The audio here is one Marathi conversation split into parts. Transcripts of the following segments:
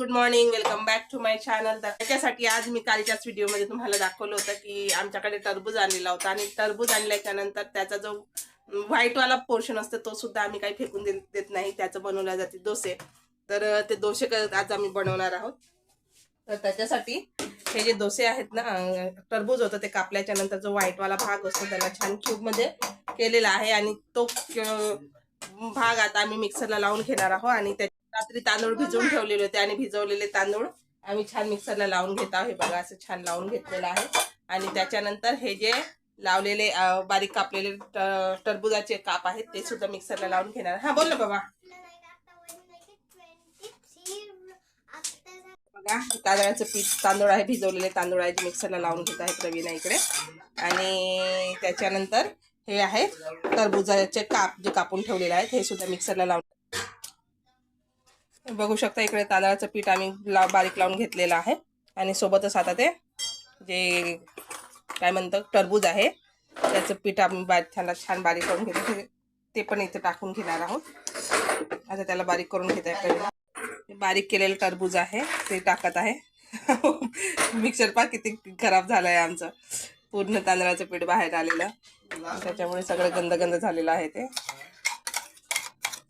Good morning welcome back to my channel तर त्याच्यासाठी आज मी कालच्याच व्हिडिओमध्ये तुम्हाला दाखवलं होतं की आमच्याकडे टरबूज आणलेला होता. आणि टरबूज आणल्याच्या नंतर त्याचा जो व्हाईटवाला पोर्शन असतो तो सुद्धा आम्ही काही फेकून देत देत नाही. त्याचं बनवल्या जाते डोसे. तर ते डोसे क- आज आम्ही बनवणार आहोत. तर त्याच्यासाठी हे जे डोसे आहेत ना टरबूज होतं ते कापल्याच्या नंतर जो व्हाईटवाला भाग असतो त्याला छान क्यूबमध्ये केलेला आहे. आणि तो भाग आता आम्ही मिक्सरला लावून घेणार आहोत. आणि त्या रात्री तांदूळ भिजवून ठेवलेले होते आणि भिजवलेले तांदूळ आम्ही छान मिक्सरला लावून घेत आहोत. हे बघा असं छान लावून घेतलेलं आहे. आणि त्याच्यानंतर हे जे लावलेले बारीक कापलेले टरबुजाचे काप आहेत ते सुद्धा मिक्सरला लावून घेणार. हा बोल ना बाबा. बघा तांदळाचं पीठ तांदूळ आहे भिजवलेले तांदूळ आहे मिक्सरला लावून घेत आहेत रवीना इकडे. आणि त्याच्यानंतर हे आहे टरबुजाचे काप जे कापून ठेवलेले आहेत हे सुद्धा मिक्सरला लावून बघू शकता इकडे तांदळाचं पीठ आम्ही लाव बारीक लावून घेतलेलं आहे. आणि सोबतच आता ते जे काय म्हणतं टरबूज आहे. त्याचं पीठ आम्ही बारीक छान छान बारीक करून घेतो. ते- ते पण इथे टाकून घेणार आहोत. आता त्याला बारीक करून घेत. आहे बारीक केलेलं टरबूज आहे. ते टाकत आहे. मिक्सर पा किती खराब झालं आहे आमचं. पूर्ण तांदळाचं पीठ बाहेर आलेलं. त्याच्यामुळे सगळं गंद गंद झालेलं आहे ते.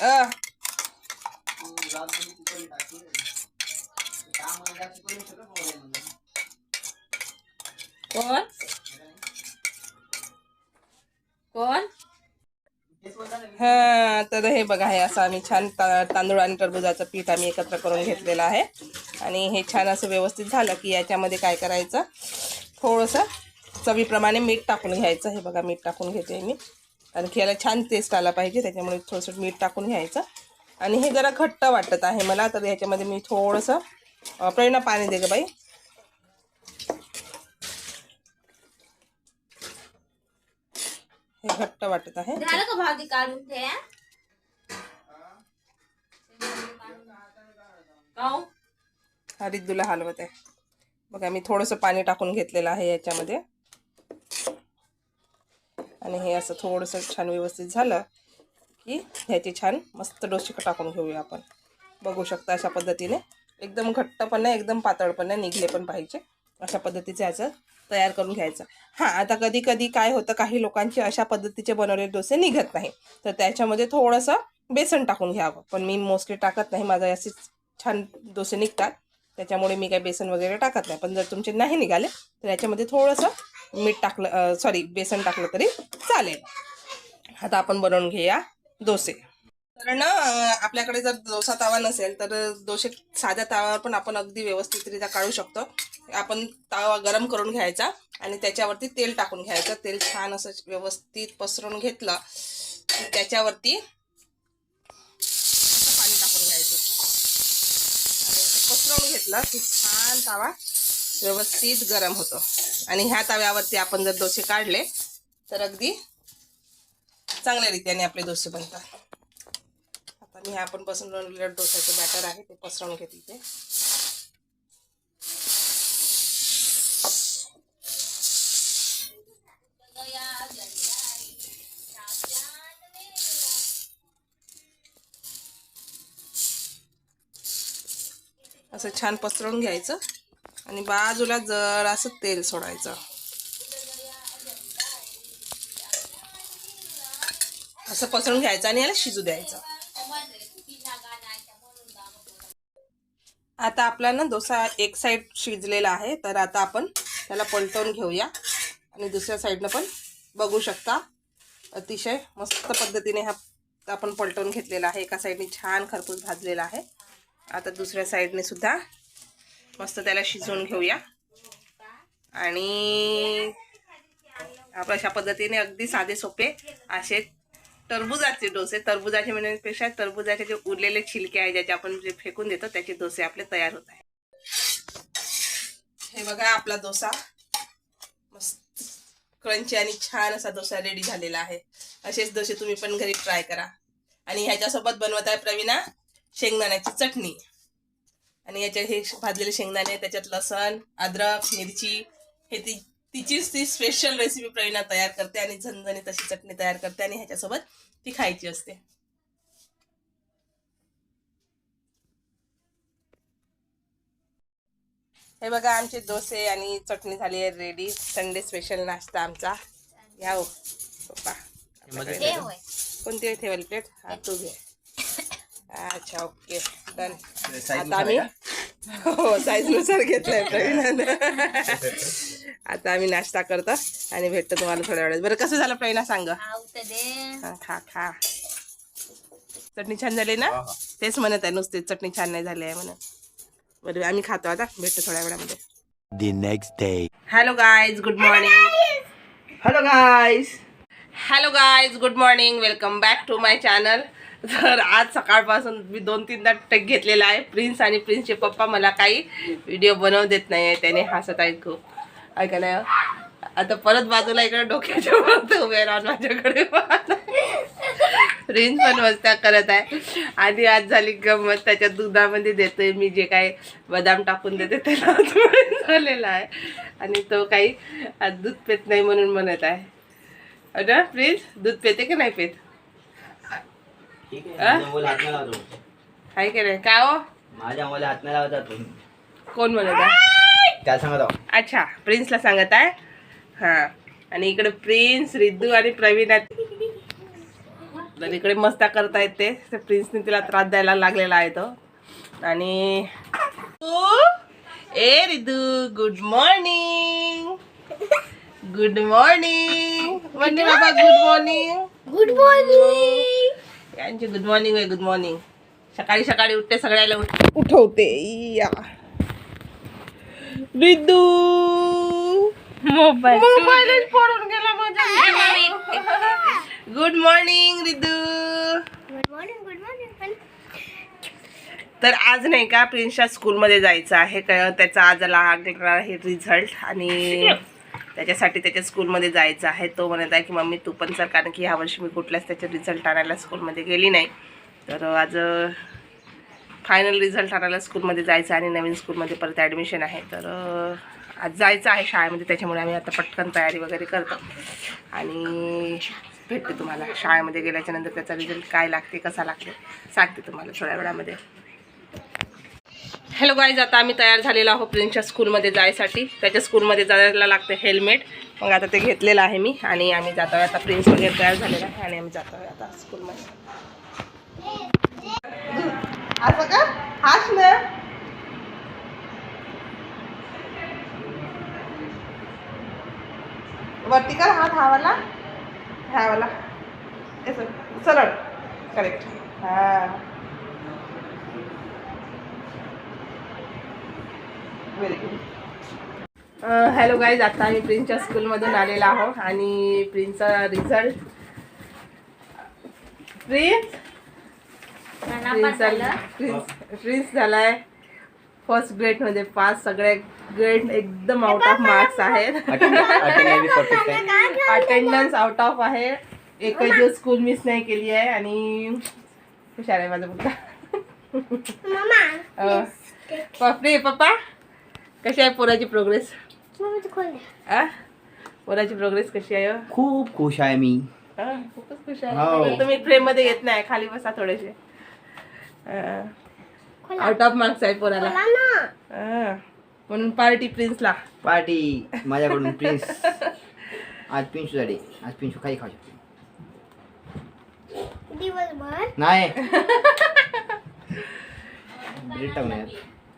अ कोण? कोण? हा तर हे बघा हे असं आम्ही छान ता- तांदूळ आणि टरबुजाचं पीठ आम्ही एकत्र करून घेतलेलं आहे. आणि हे छान असं व्यवस्थित झालं की याच्यामध्ये काय करायचं? थोडंसं चवीप्रमाणे मीठ टाकून घ्यायचं. हे बघा मीठ टाकून घेते मी. आणखी याला छान टेस्ट आला पाहिजे त्याच्यामुळे थोडंसं मीठ टाकून घ्यायचं. आणि हे जरा घट्ट वाटत आहे मला. तर ह्याच्यामध्ये मी थोडंसं प्रेरणा पाणी दे ग बाई. हे घट्ट वाटत आहे. हा रिद्दूला हलवत. आहे बघा मी थोडंसं पाणी टाकून घेतलेलं आहे याच्यामध्ये. आणि हे असं थोडंसं छान व्यवस्थित झालं. की ह्याचे छान मस्त डोसे टाकून घेऊया आपण. बघू शकता अशा पद्धतीने. एकदम घट्ट पण नाही एकदम पातळ पण नाही निघले पण पाहिजे. अशा पद्धतीचे ह्याचं तयार करून घ्यायचं. हां आता कधी कधी काय होतं काही लोकांचे अशा पद्धतीचे बनवलेले डोसे निघत नाही. तर त्याच्यामध्ये थोडंसं बेसन टाकून घ्यावं. पण मी मोस्टली टाकत नाही. माझं असेच छान डोसे निघतात. त्याच्यामुळे मी काही बेसन वगैरे टाकत नाही. पण जर तुमचे नाही निघाले तर याच्यामध्ये थोडंसं मीठ टाकलं सॉरी बेसन टाकलं तरी चालेल. आता आपण बनवून घेऊया डोसे तर ना आपल्याकडे जर डोसा तवा नसेल तर डोसे साध्या तावावर पण आपण अगदी व्यवस्थितरित्या काढू शकतो. आपण तवा गरम करून घ्यायचा आणि त्याच्यावरती तेल टाकून घ्यायचं. तेल छान असं व्यवस्थित पसरून घेतलं की त्याच्यावरती असं पाणी टाकून घ्यायचं. आणि पसरवून घेतलं की छान तावा व्यवस्थित गरम होतो. आणि ह्या तव्यावरती आपण जर डोसे काढले तर अगदी चांगल्या रीतीने आपले डोसे बनतात. आता मी हा आपण पसरवलेलं डोसाचं बॅटर आहे ते पसरवून घेते इथे. असं छान पसरवून घ्यायचं आणि बाजूला जरासं तेल सोडायचं. असं पसरून घ्यायचं आणि याला शिजू द्यायचं. आता आपला ना डोसा एक साईड शिजलेला आहे तर आता आपण त्याला पलटवून घेऊया. आणि दुसऱ्या साईडनं पण बघू शकता. अतिशय मस्त पद्धतीने हा आपण पलटवून घेतलेला आहे. एका साईडने छान खरपूस भाजलेला आहे. आता दुसऱ्या साईडने सुद्धा मस्त त्याला शिजवून घेऊया. आणि आपण अशा पद्धतीने अगदी साधे सोपे असे टरबुजाचे डोसे. टरबुजाचे म्हणण्यापेक्षा टरबुजाचे जे उरलेले छिलके आहे ज्याचे आपण जे फेकून देतो त्याचे डोसे आपले तयार होत आहे हे बघा आपला डोसा. मस्त क्रंची आणि छान असा डोसा रेडी झालेला आहे. असेच डोसे तुम्ही पण घरी ट्राय करा. आणि ह्याच्यासोबत बनवत आहे प्रवीणा शेंगदाण्याची चटणी. आणि याच्यात हे भाजलेले शेंगदाणे त्याच्यात लसण अद्रक मिरची हे ती तिचीच ती स्पेशल रेसिपी प्रवीणा तयार करते आणि झणझणीत तशी चटणी तयार करते आणि ह्याच्यासोबत ती खायची असते. हे बघा आमचे डोसे आणि चटणी झाली आहे रेडी संडे स्पेशल नाश्ता आमचा. घ्या हो. पप्पा. कोणती ठेवायला प्लेट हा तू घे. अच्छा ओके डन आता आम्ही हो साईजनुसार घेतलंय प्रवीणानं. आता आम्ही नाश्ता करतो आणि भेटतो तुम्हाला थोड्या वेळात. बरं कसं झालं प्रवीणा सांग हा, खा खा. चटणी छान झाली ना? तेच म्हणत आहे नुसते चटणी छान नाही झाली आहे म्हणून. बरं आम्ही खातो आता. भेटतो थोड्या वेळामध्ये. The next day. Hello guys good morning hello guys hello guys good morning welcome back to my channel तर आज सकाळपासून मी दोन तीनदा टेक घेतलेला आहे. प्रिन्स आणि प्रिन्सचे पप्पा मला काही व्हिडिओ बनवू देत नाही आहे त्याने हसत आहेत खूप. ऐका नाही? आता परत बाजूला इकडे डोक्याच्या वरती उभे राहून माझ्याकडे. प्रिन्स पण मस्त्या करत आहे. आणि आज झाली गंमत त्याच्या दुधामध्ये देतोय मी जे काय बदाम टाकून देते त्याला झालेला आहे. आणि तो काही आज दूध पेत नाही म्हणून म्हणत आहे. अरे प्लीज दूध पेते की नाही पेत? हा? आहे नाही की नाही? काय हो? माझ्या मुलं हात नाही लावतात कोण म्हणत आहे? त्याला सांगत आहो अच्छा प्रिन्सला सांगत आहे? हां. आणि इकडे प्रिन्स रिद्धू आणि प्रवीण आहेत. तर इकडे मस्ता करतायत ते. ते प्रिन्सने तिला त्रास द्यायला लागलेला आहे तो. आणि रिद्धू, ए Riddhu good morning good morning म्हणजे बाबा गुड मॉर्निंग गुड मॉर्निंग यांची गुड मॉर्निंग आहे गुड मॉर्निंग सकाळी सकाळी उठते सगळ्याला उठ- उठवते या. रिद्धू. मोबाईल. मोबाईलच पडून गेला माझ्या good morning Riddhu. Good morning good morning तर आज नाही का प्रिन्सच्या स्कूलमध्ये जायचं आहे. का त्याचा आज लागलेला आहे रिझल्ट आणि त्याच्यासाठी त्याच्या स्कूलमध्ये जायचं आहे. तो म्हणत आहे की मम्मी तू पण सर कारण की ह्या वर्षी मी कुठल्याच त्याचे रिझल्ट आणायला स्कूलमध्ये गेली नाही. तर आज फायनल रिझल्ट आणायला स्कूलमध्ये जायचं आणि नवीन स्कूलमध्ये परत ॲडमिशन आहे तर आज जायचं आहे शाळेमध्ये त्याच्यामुळे आम्ही आता पटकन तयारी वगैरे करतो. आणि भेटते तुम्हाला. शाळेमध्ये गेल्याच्यानंतर त्याचा रिझल्ट काय लागते कसा लागते सांगते तुम्हाला थोड्या वेळामध्ये. हॅलो गाईज आता आम्ही तयार झालेलो आहोत प्रिन्सच्या स्कूलमध्ये जायसाठी. त्याच्या स्कूलमध्ये जायला लागते हेल्मेट. मग आता ते घेतलेलं आहे मी आणि आम्ही जातो आहे आता प्रिन्स वगैरे तयार झालेला आहे आणि आम्ही जातो आहे आता स्कूलमध्ये. असं का हाच ना वरती कर हात हावाला हावाला सरळ. करेक्ट हा. व्हेरी गुड हॅलो गाईज आता आम्ही प्रिन्सच्या स्कूलमधून आलेलो आहोत आणि प्रिन्सचा रिझल्ट प्रिन्स प्रिन्स झाला- प्रिन्स प्रिन्स झालाय. फर्स्ट ग्रेडमध्ये पास सगळे ग्रेड एकदम आउट ऑफ मार्क्स आहेत. परफेक्ट आहे अटेंडन्स आउट ऑफ आहे. एकही दिवस स्कूल मिस नाही केली आहे आणि हुशार आहे माझा मुलगा. बापरे पप्पा कशी आहे पोराची प्रोग्रेस आ पोराची प्रोग्रेस कशी आहे? हो? खूप खुश आहे मी. हा, खूपच खुश हो. आहे तुम्ही फ्रेममध्ये येत नाही खाली बसा थोडेसे. आउट ऑफ मार्क्स आहे पोराला. हा, म्हणून पार्टी प्रिन्सला पार्टी माझ्याकडून प्रिन्स आज पिंशू झाली आज पिंशू काही खाऊ शकते दिवसभर. नाही. ब्रेड टाकून यार.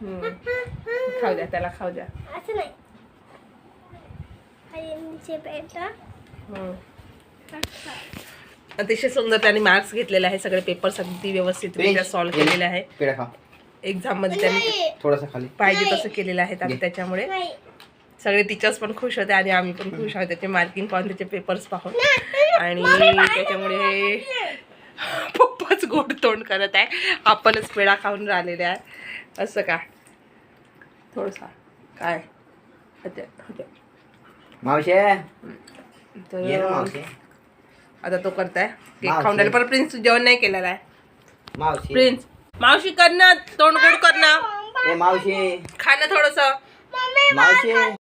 हम्म. खाऊ द्या त्याला खाऊ द्या. असं नाही. हरिणीचे पेट. हम्म. अतिशय सुंदर त्यांनी मार्क्स घेतलेले आहे सगळे पेपर्स अगदी प्रिन्स, सॉल्व्ह ये. केलेले आहे एक्झाममध्ये त्यांनी थोडासा खाली. पाहिजे तसं केलेलं आहे. घे. त्याच्यामुळे सगळे टीचर्स पण खुश होते आणि आम्ही पण खुश आहोत त्याचे मार्किंग पाहून त्याचे पेपर्स पाहून. आणि त्याच्यामुळे पप्पाच गोड तोंड करत आहे. आपणच पेढा खाऊन राहिलेले आहे. असं का? थोडसा. काय? मावशे. तर आता तो करताय. केक. खाऊन राहिला. पण प्रिन्स जेवण नाही केलेलं आहे. मावशी. प्रिन्स मावशी कर ना तोंड गोड कर ना. ए मावशी. खा ना थोडस. मावशी.